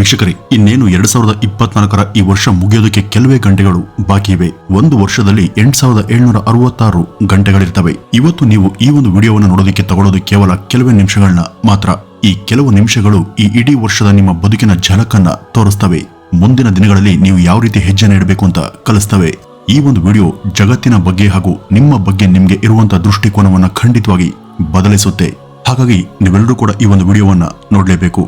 ವೀಕ್ಷಕರೇ, ಇನ್ನೇನು ಎರಡ್ ಸಾವಿರದ ಇಪ್ಪತ್ನಾಲ್ಕರ ಈ ವರ್ಷ ಮುಗಿಯೋದಕ್ಕೆ ಕೆಲವೇ ಗಂಟೆಗಳು ಬಾಕಿ ಇವೆ. ಒಂದು ವರ್ಷದಲ್ಲಿ ಎಂಟ್ ಸಾವಿರದ ಏಳ್ನೂರ ಅರವತ್ತಾರು ಗಂಟೆಗಳಿರ್ತವೆ. ಇವತ್ತು ನೀವು ಈ ಒಂದು ವಿಡಿಯೋವನ್ನು ನೋಡೋದಕ್ಕೆ ತಗೊಳ್ಳೋದು ಕೇವಲ ಕೆಲವೇ ನಿಮಿಷಗಳನ್ನ ಮಾತ್ರ. ಈ ಕೆಲವು ನಿಮಿಷಗಳು ಈ ಇಡೀ ವರ್ಷದ ನಿಮ್ಮ ಬದುಕಿನ ಝಲಕನ್ನ ತೋರಿಸ್ತವೆ. ಮುಂದಿನ ದಿನಗಳಲ್ಲಿ ನೀವು ಯಾವ ರೀತಿ ಹೆಜ್ಜೆ ಇಡಬೇಕು ಅಂತ ಕಲಿಸ್ತವೆ. ಈ ಒಂದು ವಿಡಿಯೋ ಜಗತ್ತಿನ ಬಗ್ಗೆ ಹಾಗೂ ನಿಮ್ಮ ಬಗ್ಗೆ ನಿಮಗೆ ಇರುವಂತಹ ದೃಷ್ಟಿಕೋನವನ್ನ ಖಂಡಿತವಾಗಿ ಬದಲಿಸುತ್ತೆ. ಹಾಗಾಗಿ ನೀವೆಲ್ಲರೂ ಕೂಡ ಈ ಒಂದು ವಿಡಿಯೋವನ್ನ ನೋಡಲೇಬೇಕು.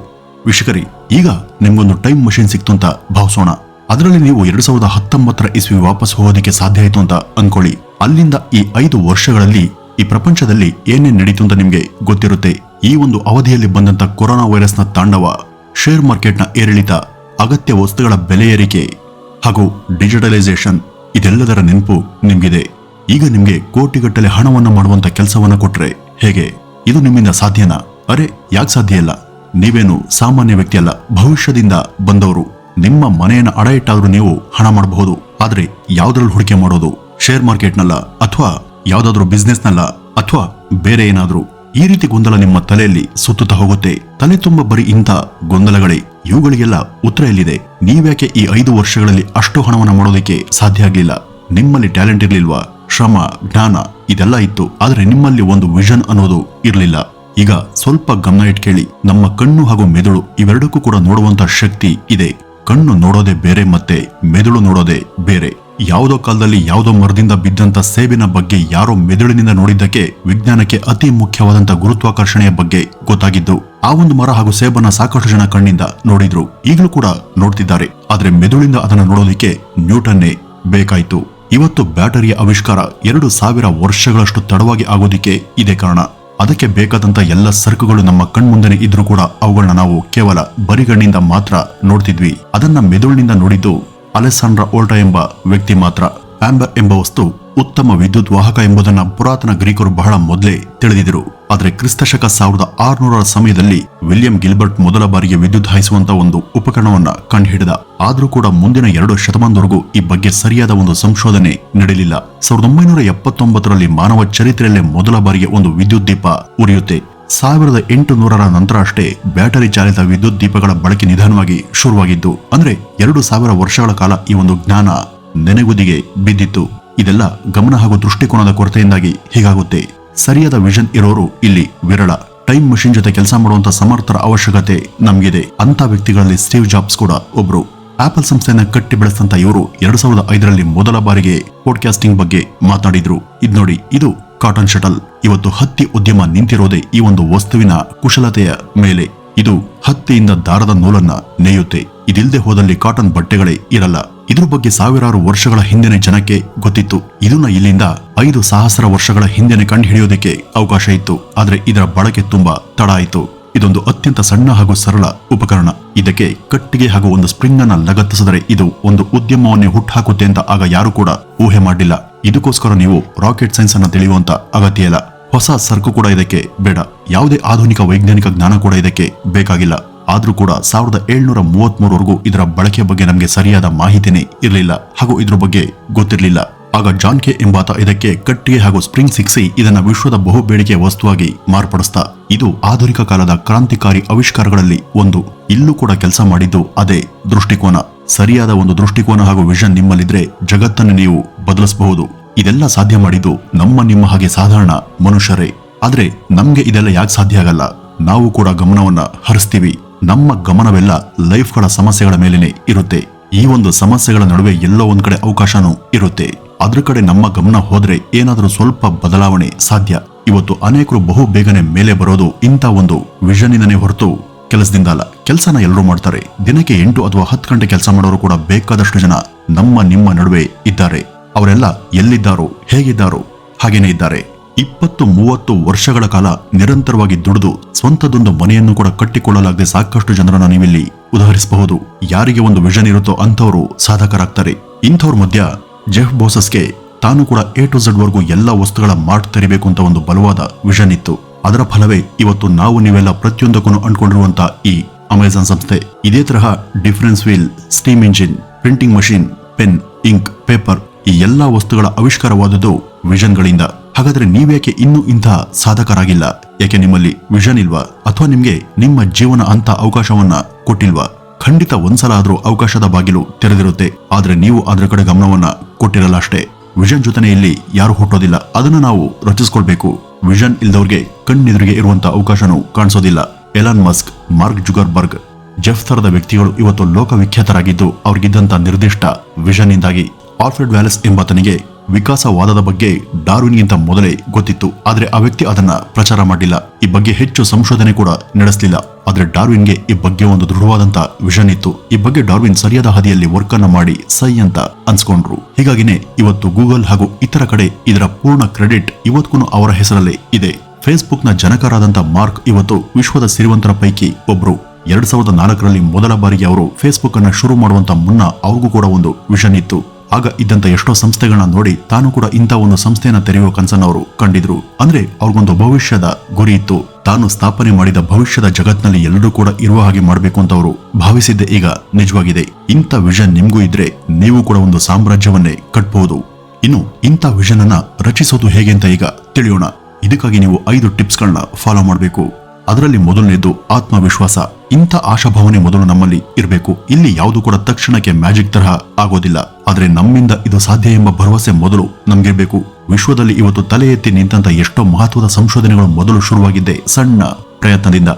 ವೀಕ್ಷಕರಿ ಈಗ ನಿಮ್ಗೊಂದು ಟೈಮ್ ಮಷಿನ್ ಸಿಕ್ತು ಅಂತ ಭಾವಿಸೋಣ. ಅದರಲ್ಲಿ ನೀವು ಎರಡ್ ಸಾವಿರದ ಹತ್ತೊಂಬತ್ತರ ಇಸ್ವಿ ವಾಪಸ್ ಹೋಗೋದಕ್ಕೆ ಸಾಧ್ಯ ಆಯ್ತು ಅಂತ ಅನ್ಕೊಳ್ಳಿ. ಅಲ್ಲಿಂದ ಈ ಐದು ವರ್ಷಗಳಲ್ಲಿ ಈ ಪ್ರಪಂಚದಲ್ಲಿ ಏನೇನ್ ನಡೀತು ಅಂತ ನಿಮ್ಗೆ ಗೊತ್ತಿರುತ್ತೆ. ಈ ಒಂದು ಅವಧಿಯಲ್ಲಿ ಬಂದಂತ ಕೊರೋನಾ ವೈರಸ್ನ ತಾಂಡವ, ಶೇರ್ ಮಾರ್ಕೆಟ್ನ ಏರಿಳಿತ, ಅಗತ್ಯ ವಸ್ತುಗಳ ಬೆಲೆ ಏರಿಕೆ ಹಾಗೂ ಡಿಜಿಟಲೈಸೇಷನ್ ಇದೆಲ್ಲದರ ನೆನಪು ನಿಮ್ಗಿದೆ. ಈಗ ನಿಮ್ಗೆ ಕೋಟಿಗಟ್ಟಲೆ ಹಣವನ್ನ ಮಾಡುವಂತ ಕೆಲಸವನ್ನ ಕೊಟ್ರೆ ಹೇಗೆ? ಇದು ನಿಮ್ಮಿಂದ ಸಾಧ್ಯನಾ? ಅರೆ, ಯಾಕೆ ಸಾಧ್ಯ ಇಲ್ಲ? ನೀವೇನು ಸಾಮಾನ್ಯ ವ್ಯಕ್ತಿ ಅಲ್ಲ ಭವಿಷ್ಯದಿಂದ ಬಂದವರು, ನಿಮ್ಮ ಮನೆಯನ್ನ ಅಡ ಇಟ್ಟಾದ್ರೂ ನೀವು ಹಣ ಮಾಡಬಹುದು, ಆದರೆ ಯಾವ್ದ್ರಲ್ಲಿ ಹೂಡಿಕೆ ಮಾಡೋದು? ಶೇರ್ ಮಾರ್ಕೆಟ್ನಲ್ಲ, ಅಥವಾ ಯಾವ್ದಾದ್ರೂ ಬಿಸ್ನೆಸ್ನಲ್ಲ, ಅಥವಾ ಬೇರೆ ಏನಾದ್ರೂ? ಈ ರೀತಿ ಗೊಂದಲ ನಿಮ್ಮ ತಲೆಯಲ್ಲಿ ಸುತ್ತುತ್ತಾ ಹೋಗುತ್ತೆ. ತಲೆ ತುಂಬ ಬರೀ ಇಂಥ ಗೊಂದಲಗಳೇ. ಇವುಗಳಿಗೆಲ್ಲ ಉತ್ತರ ಎಲ್ಲಿದೆ? ನೀವ್ಯಾಕೆ ಈ ಐದು ವರ್ಷಗಳಲ್ಲಿ ಅಷ್ಟು ಹಣವನ್ನು ಮಾಡೋದಕ್ಕೆ ಸಾಧ್ಯ ಆಗಲಿಲ್ಲ? ನಿಮ್ಮಲ್ಲಿ ಟ್ಯಾಲೆಂಟ್ ಇರಲಿಲ್ವಾ? ಶ್ರಮ, ಜ್ಞಾನ, ಇದೆಲ್ಲ ಇತ್ತು. ಆದರೆ ನಿಮ್ಮಲ್ಲಿ ಒಂದು ವಿಷನ್ ಅನ್ನೋದು ಇರ್ಲಿಲ್ಲ. ಈಗ ಸ್ವಲ್ಪ ಗಮನ ಇಟ್ಕೇಳಿ. ನಮ್ಮ ಕಣ್ಣು ಹಾಗೂ ಮೆದುಳು ಇವೆರಡಕ್ಕೂ ಕೂಡ ನೋಡುವಂತ ಶಕ್ತಿ ಇದೆ. ಕಣ್ಣು ನೋಡೋದೇ ಬೇರೆ ಮತ್ತೆ ಮೆದುಳು ನೋಡೋದೇ ಬೇರೆ. ಯಾವುದೋ ಕಾಲದಲ್ಲಿ ಯಾವುದೋ ಮರದಿಂದ ಬಿದ್ದಂತ ಸೇಬಿನ ಬಗ್ಗೆ ಯಾರೋ ಮೆದುಳಿನಿಂದ ನೋಡಿದ್ದಕ್ಕೆ ವಿಜ್ಞಾನಕ್ಕೆ ಅತಿ ಮುಖ್ಯವಾದಂತ ಗುರುತ್ವಾಕರ್ಷಣೆಯ ಬಗ್ಗೆ ಗೊತ್ತಾಗಿದ್ದು, ಆ ಒಂದು ಮರ ಹಾಗೂ ಸೇಬನ್ನ ಸಾಕಷ್ಟು ಜನ ಕಣ್ಣಿಂದ ನೋಡಿದ್ರು. ಈಗಲೂ ಕೂಡ ನೋಡ್ತಿದ್ದಾರೆ. ಆದ್ರೆ ಮೆದುಳಿಂದ ಅದನ್ನ ನೋಡೋದಿಕ್ಕೆ ನ್ಯೂಟನ್ನೇ ಬೇಕಾಯ್ತು. ಇವತ್ತು ಬ್ಯಾಟರಿಯ ಆವಿಷ್ಕಾರ ಎರಡು ಸಾವಿರ ವರ್ಷಗಳಷ್ಟು ತಡವಾಗಿ ಆಗೋದಿಕ್ಕೆ ಇದೇ ಕಾರಣ. ಅದಕ್ಕೆ ಬೇಕಾದಂಥ ಎಲ್ಲ ಸರಕುಗಳು ನಮ್ಮ ಕಣ್ಮುಂದೆನೆ ಇದ್ರೂ ಕೂಡ ಅವುಗಳನ್ನ ನಾವು ಕೇವಲ ಬರಿಗಣ್ಣಿಂದ ಮಾತ್ರ ನೋಡ್ತಿದ್ವಿ. ಅದನ್ನ ಮೆದುಳಿನಿಂದ ನೋಡಿದ್ದು ಅಲೆಸಾಂಡ್ರಾ ಓಲ್ಟಾ ಎಂಬ ವ್ಯಕ್ತಿ ಮಾತ್ರ. ಆಂಬರ್ ಎಂಬ ವಸ್ತು ಉತ್ತಮ ವಿದ್ಯುತ್ ವಾಹಕ ಎಂಬುದನ್ನು ಪುರಾತನ ಗ್ರೀಕರು ಬಹಳ ಮೊದಲೇ ತಿಳಿದಿದ್ದರು ಆದರೆ ಕ್ರಿಸ್ತಶಕ ಸಾವಿರದ ಆರುನೂರರ ಸಮಯದಲ್ಲಿ ವಿಲಿಯಂ ಗಿಲ್ಬರ್ಟ್ ಮೊದಲ ಬಾರಿಗೆ ವಿದ್ಯುತ್ ಹಾಯಿಸುವಂತ ಒಂದು ಉಪಕರಣವನ್ನ ಕಂಡುಹಿಡಿದ. ಆದರೂ ಕೂಡ ಮುಂದಿನ ಎರಡು ಶತಮಾನದವರೆಗೂ ಈ ಬಗ್ಗೆ ಸರಿಯಾದ ಒಂದು ಸಂಶೋಧನೆ ನಡೆಯಲಿಲ್ಲ ಸಾವಿರದ ಒಂಬೈನೂರ ಎಪ್ಪತ್ತೊಂಬತ್ತರಲ್ಲಿ ಮಾನವ ಚರಿತ್ರೆಯಲ್ಲೇ ಮೊದಲ ಬಾರಿಗೆ ಒಂದು ವಿದ್ಯುತ್ ದೀಪ ಉರಿಯುತ್ತೆ. ಸಾವಿರದ ಎಂಟು ನೂರರ ನಂತರ ಅಷ್ಟೇ ಬ್ಯಾಟರಿ ಚಾಲಿತ ವಿದ್ಯುತ್ ದೀಪಗಳ ಬಳಕೆ ನಿಧಾನವಾಗಿ ಶುರುವಾಗಿದ್ದು, ಅಂದ್ರೆ ಎರಡು ಸಾವಿರ ವರ್ಷಗಳ ಕಾಲ ಈ ಒಂದು ಜ್ಞಾನ ನೆನೆಗುದಿಗೆ ಬಿದ್ದಿತ್ತು. ಇದೆಲ್ಲ ಗಮನ ಹಾಗೂ ದೃಷ್ಟಿಕೋನದ ಕೊರತೆಯಿಂದಾಗಿ ಹೀಗಾಗುತ್ತೆ. ಸರಿಯಾದ ವಿಷನ್ ಇರೋರು ಇಲ್ಲಿ ವಿರಳ. ಟೈಮ್ ಮಷಿನ್ ಜೊತೆ ಕೆಲಸ ಮಾಡುವಂತ ಸಮರ್ಥರ ಅವಶ್ಯಕತೆ ನಮ್ಗಿದೆ. ಅಂತ ವ್ಯಕ್ತಿಗಳಲ್ಲಿ ಸ್ಟೀವ್ ಜಾಬ್ಸ್ ಕೂಡ ಒಬ್ರು. ಆಪಲ್ ಸಂಸ್ಥೆಯನ್ನ ಕಟ್ಟಿ ಬೆಳೆಸಿದಂತ ಇವರು ಎರಡ್ ಸಾವಿರದ ಐದರಲ್ಲಿ ಮೊದಲ ಬಾರಿಗೆ ಪಾಡ್ಕಾಸ್ಟಿಂಗ್ ಬಗ್ಗೆ ಮಾತನಾಡಿದ್ರು. ಇದ್ ನೋಡಿ, ಇದು ಕಾಟನ್ ಶಟಲ್. ಇವತ್ತು ಹತ್ತಿ ಉದ್ಯಮ ನಿಂತಿರೋದೇ ಈ ಒಂದು ವಸ್ತುವಿನ ಕುಶಲತೆಯ ಮೇಲೆ. ಇದು ಹತ್ತಿಯಿಂದ ದಾರದ ನೂಲನ್ನ ನೇಯುತ್ತೆ. ಇದಿಲ್ಲದೆ ಹೋದಲ್ಲಿ ಕಾಟನ್ ಬಟ್ಟೆಗಳೇ ಇರಲ್ಲ. ಇದ್ರ ಬಗ್ಗೆ ಸಾವಿರಾರು ವರ್ಷಗಳ ಹಿಂದೆನೆ ಜನಕ್ಕೆ ಗೊತ್ತಿತ್ತು. ಇದನ್ನ ಇಲ್ಲಿಂದ ಐದು ಸಹಸ್ರ ವರ್ಷಗಳ ಹಿಂದೆನೆ ಕಂಡು ಹಿಡಿಯೋದಕ್ಕೆ ಅವಕಾಶ ಇತ್ತು. ಆದ್ರೆ ಇದರ ಬಳಕೆ ತುಂಬಾ ತಡ ಆಯಿತು. ಇದೊಂದು ಅತ್ಯಂತ ಸಣ್ಣ ಹಾಗೂ ಸರಳ ಉಪಕರಣ. ಇದಕ್ಕೆ ಕಟ್ಟಿಗೆ ಹಾಗೂ ಒಂದು ಸ್ಪ್ರಿಂಗ್ ಅನ್ನ ಲಗತ್ತಿಸಿದರೆ ಇದು ಒಂದು ಉದ್ಯಮವನ್ನೇ ಹುಟ್ಟುಹಾಕುತ್ತೆ ಅಂತ ಆಗ ಯಾರು ಕೂಡ ಊಹೆ ಮಾಡಿಲ್ಲ. ಇದಕ್ಕೋಸ್ಕರ ನೀವು ರಾಕೆಟ್ ಸೈನ್ಸ್ ಅನ್ನ ತಿಳಿಯುವಂತ ಅಗತ್ಯ ಇಲ್ಲ. ಹೊಸ ಸರ್ಕು ಕೂಡ ಇದಕ್ಕೆ ಬೇಡ. ಯಾವುದೇ ಆಧುನಿಕ ವೈಜ್ಞಾನಿಕ ಜ್ಞಾನ ಕೂಡ ಇದಕ್ಕೆ ಬೇಕಾಗಿಲ್ಲ. ಆದ್ರೂ ಕೂಡ ಸಾವಿರದ ಏಳ್ನೂರ ಮೂವತ್ಮೂರವರೆಗೂ ಇದರ ಬಳಕೆ ಬಗ್ಗೆ ನಮಗೆ ಸರಿಯಾದ ಮಾಹಿತಿನೇ ಇರಲಿಲ್ಲ ಹಾಗೂ ಇದ್ರ ಬಗ್ಗೆ ಗೊತ್ತಿರಲಿಲ್ಲ. ಆಗ ಜಾನ್ ಕೆ ಎಂಬಾತ ಇದಕ್ಕೆ ಕಟ್ಟಿಗೆ ಹಾಗೂ ಸ್ಪ್ರಿಂಗ್ ಸಿಕ್ಸಿ ಇದನ್ನ ವಿಶ್ವದ ಬಹುಬೇಡಿಕೆಯ ವಸ್ತುವಾಗಿ ಮಾರ್ಪಡಿಸ್ತಾ, ಇದು ಆಧುನಿಕ ಕಾಲದ ಕ್ರಾಂತಿಕಾರಿ ಆವಿಷ್ಕಾರಗಳಲ್ಲಿ ಒಂದು. ಇಲ್ಲೂ ಕೂಡ ಕೆಲಸ ಮಾಡಿದ್ದು ಅದೇ ದೃಷ್ಟಿಕೋನ. ಸರಿಯಾದ ಒಂದು ದೃಷ್ಟಿಕೋನ ಹಾಗೂ ವಿಷನ್ ನಿಮ್ಮಲ್ಲಿದ್ರೆ ಜಗತ್ತನ್ನು ನೀವು ಬದಲಿಸಬಹುದು. ಇದೆಲ್ಲ ಸಾಧ್ಯ ಮಾಡಿದ್ದು ನಮ್ಮ ನಿಮ್ಮ ಹಾಗೆ ಸಾಧಾರಣ ಮನುಷ್ಯರೇ. ಆದ್ರೆ ನಮ್ಗೆ ಇದೆಲ್ಲ ಯಾಕೆ ಸಾಧ್ಯ ಆಗಲ್ಲ? ನಾವು ಕೂಡ ಗಮನವನ್ನ ಹರಿಸ್ತೀವಿ. ನಮ್ಮ ಗಮನವೆಲ್ಲ ಲೈಫ್ಗಳ ಸಮಸ್ಯೆಗಳ ಮೇಲೇನೆ ಇರುತ್ತೆ. ಈ ಒಂದು ಸಮಸ್ಯೆಗಳ ನಡುವೆ ಎಲ್ಲೋ ಒಂದ್ ಕಡೆ ಅವಕಾಶನೂ ಇರುತ್ತೆ. ಅದ್ರ ಕಡೆ ನಮ್ಮ ಗಮನ ಹೋದ್ರೆ ಏನಾದರೂ ಸ್ವಲ್ಪ ಬದಲಾವಣೆ ಸಾಧ್ಯ. ಇವತ್ತು ಅನೇಕರು ಬಹು ಬೇಗನೆ ಮೇಲೆ ಬರೋದು ಇಂಥ ಒಂದು ವಿಷನ್ನಿಂದನೇ ಹೊರತು ಕೆಲಸದಿಂದ ಅಲ್ಲ ಕೆಲಸನ ಎಲ್ಲರೂ ಮಾಡ್ತಾರೆ. ದಿನಕ್ಕೆ ಎಂಟು ಅಥವಾ ಹತ್ತು ಗಂಟೆ ಕೆಲಸ ಮಾಡೋರು ಕೂಡ ಬೇಕಾದಷ್ಟು ಜನ ನಮ್ಮ ನಿಮ್ಮ ನಡುವೆ ಇದ್ದಾರೆ. ಅವರೆಲ್ಲ ಎಲ್ಲಿದ್ದಾರೋ, ಹೇಗಿದ್ದಾರೋ ಹಾಗೇನೆ ಇದ್ದಾರೆ. ಇಪ್ಪತ್ತು ಮೂವತ್ತು ವರ್ಷಗಳ ಕಾಲ ನಿರಂತರವಾಗಿ ದುಡಿದು ಸ್ವಂತದೊಂದು ಮನೆಯನ್ನು ಕೂಡ ಕಟ್ಟಿಕೊಳ್ಳಲಾಗದೆ ಸಾಕಷ್ಟು ಜನರನ್ನು ನೀವಿಲ್ಲಿ ಉದಾಹರಿಸಬಹುದು. ಯಾರಿಗೆ ಒಂದು ವಿಷನ್ ಇರುತ್ತೋ ಅಂಥವರು ಸಾಧಕರಾಗ್ತಾರೆ. ಇಂಥವ್ರ ಮಧ್ಯ ಜೆಫ್ ಬೋಸಸ್ಗೆ ತಾನು ಕೂಡ ಎ ಟು ಝಡ್ ವರ್ಗೂ ಎಲ್ಲ ವಸ್ತುಗಳ ಮಾರ್ಟ್ ತೆರಿಬೇಕು ಅಂತ ಒಂದು ಬಲವಾದ ವಿಷನ್ ಇತ್ತು. ಅದರ ಫಲವೇ ಇವತ್ತು ನಾವು ನೀವೆಲ್ಲ ಪ್ರತಿಯೊಂದಕ್ಕೂ ಅಂಡ್ಕೊಂಡಿರುವಂತಹ ಈ ಅಮೆಜಾನ್ ಸಂಸ್ಥೆ. ಇದೇ ತರಹ difference wheel steam engine printing machine pen ink paper ಈ ಎಲ್ಲಾ ವಸ್ತುಗಳ ಆವಿಷ್ಕಾರವಾದದ್ದು ವಿಷನ್ಗಳಿಂದ ಹಾಗಾದ್ರೆ ನೀವ್ಯಾಕೆ ಇನ್ನೂ ಇಂಥ ಸಾಧಕರಾಗಿಲ್ಲ? ಯಾಕೆ ನಿಮ್ಮಲ್ಲಿ ವಿಷನ್ ಇಲ್ವಾ? ಅಥವಾ ನಿಮ್ಗೆ ನಿಮ್ಮ ಜೀವನ ಅಂತ ಅವಕಾಶವನ್ನ ಕೊಟ್ಟಿಲ್ವಾ? ಖಂಡಿತ ಒಂದ್ಸಲ ಆದ್ರೂ ಅವಕಾಶದ ಬಾಗಿಲು ತೆರೆದಿರುತ್ತೆ. ಆದ್ರೆ ನೀವು ಅದರ ಕಡೆ ಗಮನವನ್ನ ಕೊಟ್ಟಿರಲ್ಲ ಅಷ್ಟೇ. ವಿಷನ್ ಜೊತೆನೆ ಇಲ್ಲಿ ಯಾರು ಹುಟ್ಟೋದಿಲ್ಲ ಅದನ್ನ ನಾವು ರಚಿಸ್ಕೊಳ್ಬೇಕು. ವಿಷನ್ ಇಲ್ದವ್ರಿಗೆ ಕಣ್ಣೆದುರಿಗೆ ಇರುವಂತ ಅವಕಾಶನೂ ಕಾಣಿಸೋದಿಲ್ಲ. Elon Musk Mark Zuckerberg Jeff ತರದ ವ್ಯಕ್ತಿಗಳು ಇವತ್ತು ಲೋಕವಿಖ್ಯಾತರಾಗಿದ್ದು ಅವ್ರಿಗಿದ್ದಂತ ನಿರ್ದಿಷ್ಟ ವಿಷನ್ ಇಂದಾಗಿ ಆಲ್ಫ್ರೆಡ್ ವ್ಯಾಲೆಸ್ ಎಂಬಾತನಿಗೆ ವಿಕಾಸವಾದದ ಬಗ್ಗೆ ಡಾರ್ವಿನ್ಗಿಂತ ಮೊದಲೇ ಗೊತ್ತಿತ್ತು, ಆದರೆ ಆ ವ್ಯಕ್ತಿ ಅದನ್ನ ಪ್ರಚಾರ ಮಾಡಲಿಲ್ಲ ಈ ಬಗ್ಗೆ ಹೆಚ್ಚು ಸಂಶೋಧನೆ ಕೂಡ ನಡೆಸಲಿಲ್ಲ. ಆದರೆ ಡಾರ್ವಿನ್ಗೆ ಈ ಬಗ್ಗೆ ಒಂದು ದೃಢವಾದಂತ ವಿಷನ್ ಇತ್ತು. ಈ ಬಗ್ಗೆ ಡಾರ್ವಿನ್ ಸರಿಯಾದ ಹಾದಿಯಲ್ಲಿ ವರ್ಕ್ ಅನ್ನ ಮಾಡಿ ಸೈ ಅಂತ ಅನ್ಸ್ಕೊಂಡ್ರು. ಹೀಗಾಗಿನೇ ಇವತ್ತು ಗೂಗಲ್ ಹಾಗೂ ಇತರ ಕಡೆ ಇದರ ಪೂರ್ಣ ಕ್ರೆಡಿಟ್ ಇವತ್ತಿಗೂ ಅವರ ಹೆಸರಲ್ಲೇ ಇದೆ. ಫೇಸ್ಬುಕ್ನ ಜನಕರಾದಂತ ಮಾರ್ಕ್ ಇವತ್ತು ವಿಶ್ವದ ಸಿರಿವಂತರ ಪೈಕಿ ಒಬ್ರು. ಎರಡ್ ಸಾವಿರದ ನಾಲ್ಕರಲ್ಲಿ ಮೊದಲ ಬಾರಿಗೆ ಅವರು ಫೇಸ್ಬುಕ್ ಅನ್ನ ಶುರು ಮಾಡುವಂತ ಮುನ್ನ ಅವ್ರಿಗೂ ಕೂಡ ಒಂದು ವಿಷನ್ ಇತ್ತು. ಆಗ ಇದ್ದಂತ ಎಷ್ಟೋ ಸಂಸ್ಥೆಗಳನ್ನ ನೋಡಿ ತಾನು ಕೂಡ ಇಂಥ ಒಂದು ಸಂಸ್ಥೆಯನ್ನ ತೆರೆಯುವ ಕನಸನ್ನ ಅವರು ಕಂಡಿದ್ರು. ಅಂದ್ರೆ ಅವ್ರಿಗೊಂದು ಭವಿಷ್ಯದ ಗುರಿ ಇತ್ತು. ತಾನು ಸ್ಥಾಪನೆ ಮಾಡಿದ ಭವಿಷ್ಯದ ಜಗತ್ನಲ್ಲಿ ಎಲ್ಲರೂ ಕೂಡ ಇರುವ ಹಾಗೆ ಮಾಡಬೇಕು ಅಂತ ಅವರು ಭಾವಿಸಿದ್ದೆ ಈಗ ನಿಜವಾಗಿದೆ. ಇಂಥ ವಿಷನ್ ನಿಮಗೂ ಇದ್ರೆ ನೀವು ಕೂಡ ಒಂದು ಸಾಮ್ರಾಜ್ಯವನ್ನೇ ಕಟ್ಬಹುದು ಇನ್ನು ಇಂಥ ವಿಷನ್ ಅನ್ನ ರಚಿಸೋದು ಹೇಗೆ ಅಂತ ಈಗ ತಿಳಿಯೋಣ. ಇದಕ್ಕಾಗಿ ನೀವು ಐದು ಟಿಪ್ಸ್ಗಳನ್ನ ಫಾಲೋ ಮಾಡಬೇಕು. ಅದರಲ್ಲಿ ಮೊದಲನೇದು ಆತ್ಮವಿಶ್ವಾಸ. ಇಂಥ ಆಶಾಭಾವನೆ ಮೊದಲು ನಮ್ಮಲ್ಲಿ ಇರಬೇಕು. ಇಲ್ಲಿ ಯಾವುದು ಕೂಡ ತಕ್ಷಣಕ್ಕೆ ಮ್ಯಾಜಿಕ್ ತರಹ ಆಗೋದಿಲ್ಲ. ಆದರೆ ನಮ್ಮಿಂದ ಇದು ಸಾಧ್ಯ ಎಂಬ ಭರವಸೆ ಮೊದಲು ನಮ್ಗಿರ್ಬೇಕು. ವಿಶ್ವದಲ್ಲಿ ಇವತ್ತು ತಲೆ ಎತ್ತಿ ನಿಂತಂತ ಎಷ್ಟೋ ಮಹತ್ವದ ಸಂಶೋಧನೆಗಳು ಮೊದಲು ಶುರುವಾಗಿದ್ದೆ ಸಣ್ಣ ಪ್ರಯತ್ನದಿಂದ.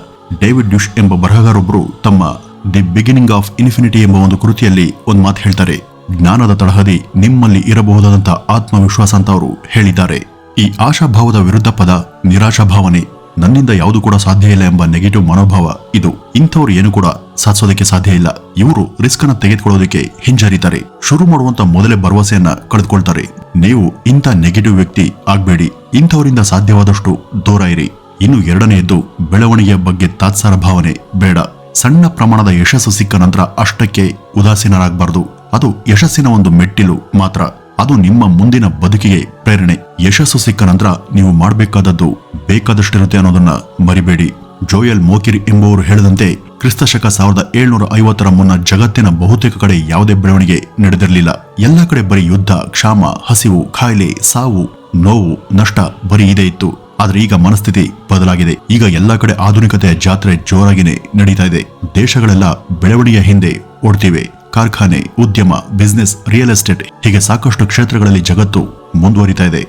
ಡೇವಿಡ್ ಡ್ಯೂಶ್ ಎಂಬ ಬರಹಗಾರೊಬ್ಬರು ತಮ್ಮ ದಿ ಬಿಗಿನಿಂಗ್ ಆಫ್ ಇನ್ಫಿನಿಟಿ ಎಂಬ ಒಂದು ಕೃತಿಯಲ್ಲಿ ಒಂದು ಮಾತು ಹೇಳ್ತಾರೆ. ಜ್ಞಾನದ ತಳಹದಿ ನಿಮ್ಮಲ್ಲಿ ಇರಬಹುದಾದಂತಹ ಆತ್ಮವಿಶ್ವಾಸ ಅಂತ ಅವರು ಹೇಳಿದ್ದಾರೆ. ಈ ಆಶಾಭಾವದ ವಿರುದ್ಧ ಪದ ನಿರಾಶಾಭಾವನೆ. ನನ್ನಿಂದ ಯಾವುದು ಕೂಡ ಸಾಧ್ಯ ಇಲ್ಲ ಎಂಬ ನೆಗೆಟಿವ್ ಮನೋಭಾವ ಇದು. ಇಂಥವ್ರು ಏನು ಕೂಡ ಸಾಧಿಸೋದಕ್ಕೆ ಸಾಧ್ಯ ಇಲ್ಲ. ಇವರು ರಿಸ್ಕ್ ಅನ್ನ ತೆಗೆದುಕೊಳ್ಳೋದಕ್ಕೆ ಹಿಂಜರಿತಾರೆ. ಶುರು ಮಾಡುವಂತ ಮೊದಲೇ ಭರವಸೆಯನ್ನ ಕಳೆದುಕೊಳ್ತಾರೆ. ನೀವು ಇಂಥ ನೆಗೆಟಿವ್ ವ್ಯಕ್ತಿ ಆಗ್ಬೇಡಿ. ಇಂಥವರಿಂದ ಸಾಧ್ಯವಾದಷ್ಟು ದೂರ ಇರಿ. ಇನ್ನು ಎರಡನೆಯದ್ದು, ಬೆಳವಣಿಗೆಯ ಬಗ್ಗೆ ತಾತ್ಸಾರ ಭಾವನೆ ಬೇಡ. ಸಣ್ಣ ಪ್ರಮಾಣದ ಯಶಸ್ಸು ಸಿಕ್ಕ ನಂತರ ಅಷ್ಟಕ್ಕೆ ಉದಾಸೀನರಾಗಬಾರದು. ಅದು ಯಶಸ್ಸಿನ ಒಂದು ಮೆಟ್ಟಿಲು ಮಾತ್ರ. ಅದು ನಿಮ್ಮ ಮುಂದಿನ ಬದುಕಿಗೆ ಪ್ರೇರಣೆ. ಯಶಸ್ಸು ಸಿಕ್ಕ ನಂತರ ನೀವು ಮಾಡಬೇಕಾದದ್ದು ಬೇಕಾದಷ್ಟಿರುತ್ತೆ ಅನ್ನೋದನ್ನ ಮರಿಬೇಡಿ. ಜೋಯಲ್ ಮೋಕಿರ್ ಎಂಬುವರು ಹೇಳಿದಂತೆ ಕ್ರಿಸ್ತಶಕ ಸಾವಿರದ ಏಳ್ನೂರ ಐವತ್ತರ ಮುನ್ನ ಜಗತ್ತಿನ ಬಹುತೇಕ ಕಡೆ ಯಾವುದೇ ಬೆಳವಣಿಗೆ ನಡೆದಿರಲಿಲ್ಲ. ಎಲ್ಲ ಕಡೆ ಬರೀ ಯುದ್ಧ, ಕ್ಷಾಮ, ಹಸಿವು, ಖಾಯಿಲೆ, ಸಾವು, ನೋವು, ನಷ್ಟ ಬರೀ ಇದೇ ಇತ್ತು. ಆದರೆ ಈಗ ಮನಸ್ಥಿತಿ ಬದಲಾಗಿದೆ. ಈಗ ಎಲ್ಲ ಕಡೆ ಆಧುನಿಕತೆಯ ಜಾತ್ರೆ ಜೋರಾಗಿನೇ ನಡೀತಾ ಇದೆ. ದೇಶಗಳೆಲ್ಲ ಬೆಳವಣಿಗೆಯ ಹಿಂದೆ ಓಡ್ತಿವೆ. ಕಾರ್ಖಾನೆ, ಉದ್ಯಮ ಬಿಸ್ನೆಸ್ ರಿಯಲ್ ಎಸ್ಟೇಟ್ ಹೀಗೆ ಸಾಕಷ್ಟು ಕ್ಷೇತ್ರಗಳಲ್ಲಿ ಜಗತ್ತು ಮುಂದುವರಿತಾ ಇದೆ.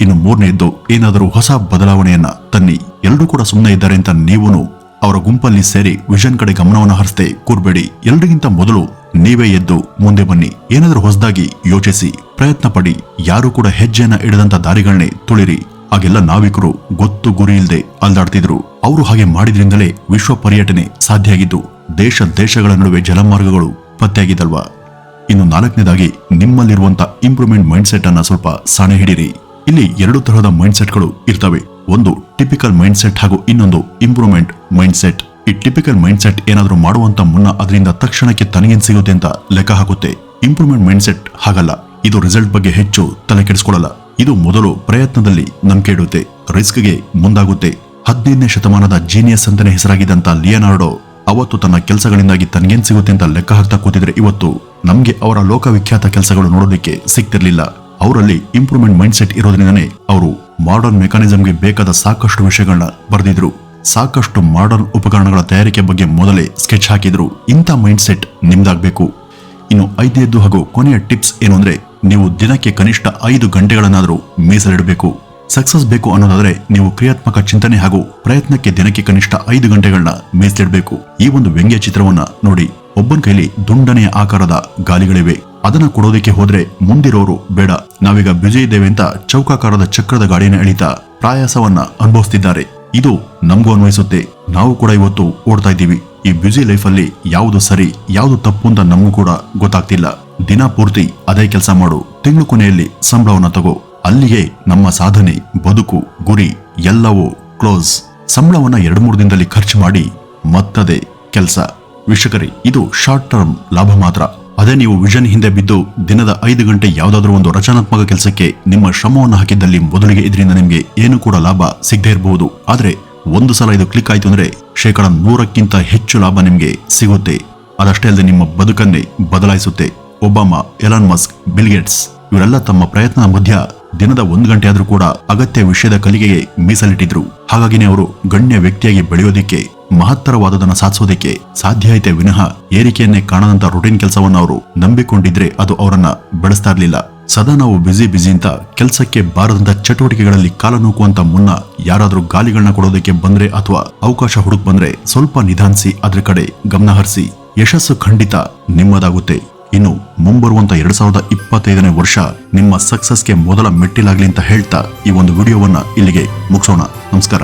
ಇನ್ನು ಮೂರನೆಯದ್ದು ಏನಾದರೂ ಹೊಸ ಬದಲಾವಣೆಯನ್ನ ತನ್ನಿ. ಎಲ್ಲರೂ ಕೂಡ ಸುಮ್ಮನೆ ಇದ್ದಾರೆ ಅಂತ ನೀವು ಅವರ ಗುಂಪಲ್ಲಿ ಸೇರಿ ವಿಷನ್ ಕಡೆ ಗಮನವನ್ನು ಹರಿಸದೆ ಕೂರ್ಬೇಡಿ. ಎಲ್ರಿಗಿಂತ ಮೊದಲು ನೀವೇ ಎದ್ದು ಮುಂದೆ ಬನ್ನಿ. ಏನಾದರೂ ಹೊಸದಾಗಿ ಯೋಚಿಸಿ, ಪ್ರಯತ್ನ ಪಡಿ. ಯಾರು ಕೂಡ ಹೆಜ್ಜೆಯನ್ನ ಇಡದಂತ ದಾರಿಗಳನ್ನೇ ತುಳಿರಿ. ಹಾಗೆಲ್ಲ ನಾವಿಕರು ಗೊತ್ತು ಗುರಿ ಇಲ್ಲದೆ ಅಲ್ದಾಡ್ತಿದ್ರು. ಅವರು ಹಾಗೆ ಮಾಡಿದ್ರಿಂದಲೇ ವಿಶ್ವ ಪರ್ಯಟನೆ ಸಾಧ್ಯ ಆಗಿದ್ದು, ದೇಶ ದೇಶಗಳ ನಡುವೆ ಜಲಮಾರ್ಗಗಳು ಪತ್ತೆಯಾಗಿದ್ದಲ್ವಾ ಇನ್ನು ನಾಲ್ಕನೇದಾಗಿ ನಿಮ್ಮಲ್ಲಿರುವಂತ ಇಂಪ್ರೂವ್ಮೆಂಟ್ ಮೈಂಡ್ ಸೆಟ್ ಅನ್ನ ಸ್ವಲ್ಪ ಸಾಣೆ ಹಿಡಿರಿ. ಇಲ್ಲಿ ಎರಡು ತರಹದ ಮೈಂಡ್ ಸೆಟ್ಗಳು ಇರ್ತವೆ. ಒಂದು ಟಿಪಿಕಲ್ ಮೈಂಡ್ ಸೆಟ್ ಹಾಗೂ ಇನ್ನೊಂದು ಇಂಪ್ರೂವ್ಮೆಂಟ್ ಮೈಂಡ್ ಸೆಟ್ ಈ ಟಿಪಿಕಲ್ ಮೈಂಡ್ ಸೆಟ್ ಏನಾದರೂ ಮಾಡುವಂತ ಮುನ್ನ ಅದರಿಂದ ತಕ್ಷಣಕ್ಕೆ ತನಗೇನ್ ಸಿಗುತ್ತೆ ಅಂತ ಲೆಕ್ಕ ಹಾಕುತ್ತೆ. ಇಂಪ್ರೂವ್ಮೆಂಟ್ ಮೈಂಡ್ ಸೆಟ್ ಹಾಗಲ್ಲ. ಇದು ರಿಸಲ್ಟ್ ಬಗ್ಗೆ ಹೆಚ್ಚು ತಲೆ ಕೆಡಿಸ್ಕೊಳ್ಳಲ್ಲ ಇದು ಮೊದಲು ಪ್ರಯತ್ನದಲ್ಲಿ ನಂಬಿಕೆ ಇಡುತ್ತೆ ರಿಸ್ಕ್ಗೆ ಮುಂದಾಗುತ್ತೆ. ಹದಿನೈದನೇ ಶತಮಾನದ ಜೀನಿಯಸ್ ಅಂತಾನೆ ಹೆಸರಾಗಿದ್ದಂತ ಲಿಯನಾರ್ಡೋ ಅವತ್ತು ತನ್ನ ಕೆಲಸಗಳಿಂದಾಗಿ ತನಗೇನ್ ಸಿಗುತ್ತೆ ಅಂತ ಲೆಕ್ಕ ಹಾಕ್ತಾ ಕೂತಿದ್ರೆ ಇವತ್ತು ನಮ್ಗೆ ಅವರ ಲೋಕವಿಖ್ಯಾತ ಕೆಲಸಗಳು ನೋಡೋದಕ್ಕೆ ಸಿಗ್ತಿರ್ಲಿಲ್ಲ. ಅವರಲ್ಲಿ ಇಂಪ್ರೂವ್ಮೆಂಟ್ ಮೈಂಡ್ ಸೆಟ್ ಇರೋದ್ರಿಂದನೇ ಅವರು ಮಾಡರ್ನ್ ಮೆಕಾನಿಸಮ್ಗೆ ಬೇಕಾದ ಸಾಕಷ್ಟು ವಿಷಯಗಳನ್ನ ಬರೆದಿದ್ರು. ಸಾಕಷ್ಟು ಮಾಡರ್ನ್ ಉಪಕರಣಗಳ ತಯಾರಿಕೆ ಬಗ್ಗೆ ಮೊದಲೇ ಸ್ಕೆಚ್ ಹಾಕಿದ್ರು. ಇಂಥ ಮೈಂಡ್ ಸೆಟ್ ನಿಮ್ದಾಗಬೇಕು. ಇನ್ನು ಐದನೇದ್ದು ಹಾಗೂ ಕೊನೆಯ ಟಿಪ್ಸ್ ಏನು ಅಂದ್ರೆ, ನೀವು ದಿನಕ್ಕೆ ಕನಿಷ್ಠ ಐದು ಗಂಟೆಗಳನ್ನಾದರೂ ಮೀಸಲಿಡಬೇಕು. ಸಕ್ಸಸ್ ಬೇಕು ಅನ್ನೋದಾದ್ರೆ ನೀವು ಕ್ರಿಯಾತ್ಮಕ ಚಿಂತನೆ ಹಾಗೂ ಪ್ರಯತ್ನಕ್ಕೆ ದಿನಕ್ಕೆ ಕನಿಷ್ಠ ಐದು ಗಂಟೆಗಳನ್ನ ಮೀಸಲಿಡಬೇಕು ಈ ಒಂದು ವ್ಯಂಗ್ಯ ಚಿತ್ರವನ್ನ ನೋಡಿ ಒಬ್ಬನ ಕೈಲಿ ದುಂಡನೆಯ ಆಕಾರದ ಗಾಲಿಗಳಿವೆ. ಅದನ್ನ ಕೊಡೋದಕ್ಕೆ ಹೋದ್ರೆ ಮುಂದಿರೋರು ಬೇಡ. ನಾವೀಗ ಬ್ಯುಸಿ ಇದ್ದೇವೆ ಅಂತ ಚೌಕಾಕಾರದ ಚಕ್ರದ ಗಾಡಿನ ಎಳಿತಾ ಪ್ರಾಯಾಸವನ್ನ ಅನುಭವಿಸ್ತಿದ್ದಾರೆ. ಇದು ನಮಗೂ ಅನ್ವಯಿಸುತ್ತೆ. ನಾವು ಕೂಡ ಇವತ್ತು ಓಡ್ತಾ ಇದ್ದೀವಿ. ಈ ಬ್ಯುಸಿ ಲೈಫಲ್ಲಿ ಯಾವುದು ಸರಿ, ಯಾವುದು ತಪ್ಪು ಅಂತ ನಮಗೂ ಕೂಡ ಗೊತ್ತಾಗ್ತಿಲ್ಲ. ದಿನ ಪೂರ್ತಿ ಅದೇ ಕೆಲಸ ಮಾಡು. ತಿಂಗಳು ಕೊನೆಯಲ್ಲಿ ಸಂಬಳವನ್ನ ತಗೋ. ಅಲ್ಲಿಗೆ ನಮ್ಮ ಸಾಧನೆ, ಬದುಕು, ಗುರಿ ಎಲ್ಲವೂ ಕ್ಲೋಸ್. ಸಂಬಳವನ್ನು ಎರಡು ಮೂರು ದಿನದಲ್ಲಿ ಖರ್ಚು ಮಾಡಿ ಮತ್ತದೇ ಕೆಲಸ. ವೀಕ್ಷಕರಿ, ಇದು ಶಾರ್ಟ್ ಟರ್ಮ್ ಲಾಭ ಮಾತ್ರ. ಅದೇ ನೀವು ವಿಷನ್ ಹಿಂದೆ ಬಿದ್ದು ದಿನದ ಐದು ಗಂಟೆ ಯಾವುದಾದ್ರೂ ಒಂದು ರಚನಾತ್ಮಕ ಕೆಲಸಕ್ಕೆ ನಿಮ್ಮ ಶ್ರಮವನ್ನು ಹಾಕಿದ್ದಲ್ಲಿ ಮೊದಲಿಗೆ ಇದರಿಂದ ನಿಮಗೆ ಏನು ಕೂಡ ಲಾಭ ಸಿಗದೇ ಇರಬಹುದು. ಆದರೆ ಒಂದು ಸಲ ಇದು ಕ್ಲಿಕ್ ಆಯಿತು ಅಂದರೆ ಶೇಕಡ ನೂರಕ್ಕಿಂತ ಹೆಚ್ಚು ಲಾಭ ನಿಮಗೆ ಸಿಗುತ್ತೆ. ಅದಷ್ಟೇ ಅಲ್ಲದೆ ನಿಮ್ಮ ಬದುಕನ್ನೇ ಬದಲಾಯಿಸುತ್ತೆ. Obama, Elon Musk Bill Gates ಇವರೆಲ್ಲ ತಮ್ಮ ಪ್ರಯತ್ನದ ಮಧ್ಯ ದಿನದ ಒಂದು ಗಂಟೆ ಕೂಡ ಅಗತ್ಯ ವಿಷಯದ ಕಲಿಕೆಗೆ ಮೀಸಲಿಟ್ಟಿದ್ರು. ಹಾಗಾಗಿನೇ ಅವರು ಗಣ್ಯ ವ್ಯಕ್ತಿಯಾಗಿ ಬೆಳೆಯೋದಿಕ್ಕೆ, ಮಹತ್ತರವಾದದನ್ನ ಸಾಧಿಸೋದಕ್ಕೆ ಸಾಧ್ಯ ಐತೆ ವಿನಃ ಏರಿಕೆಯನ್ನೇ ಕಾಣದಂತ ರುಟೀನ್ ಕೆಲಸವನ್ನು ಅವರು ನಂಬಿಕೊಂಡಿದ್ರೆ ಅದು ಅವರನ್ನ ಬೆಳೆಸ್ತಾ ಇರಲಿಲ್ಲ. ಸದಾ ನಾವು ಬ್ಯುಸಿ ಬ್ಯುಸಿ ಅಂತ ಕೆಲಸಕ್ಕೆ ಬಾರದಂತ ಚಟುವಟಿಕೆಗಳಲ್ಲಿ ಕಾಲ ನೂಕುವಂತ ಮುನ್ನ ಯಾರಾದರೂ ಗಾಲಿಗಳನ್ನ ಕೊಡೋದಕ್ಕೆ ಬಂದ್ರೆ ಅಥವಾ ಅವಕಾಶ ಹುಡುಕ್ ಬಂದ್ರೆ ಸ್ವಲ್ಪ ನಿಧಾನಿಸಿ, ಅದ್ರ ಕಡೆ ಗಮನ ಹರಿಸಿ. ಯಶಸ್ಸು ಖಂಡಿತ ನಿಮ್ಮದಾಗುತ್ತೆ. ಇನ್ನು ಮುಂಬರುವಂತ ಎರಡ್ ಸಾವಿರದ ಇಪ್ಪತ್ತೈದನೇ ವರ್ಷ ನಿಮ್ಮ ಸಕ್ಸಸ್ಗೆ ಮೊದಲ ಮೆಟ್ಟಿಲಾಗ್ಲಿ ಅಂತ ಹೇಳ್ತಾ ಈ ಒಂದು ವಿಡಿಯೋವನ್ನ ಇಲ್ಲಿಗೆ ಮುಗಿಸೋಣ. ನಮಸ್ಕಾರ.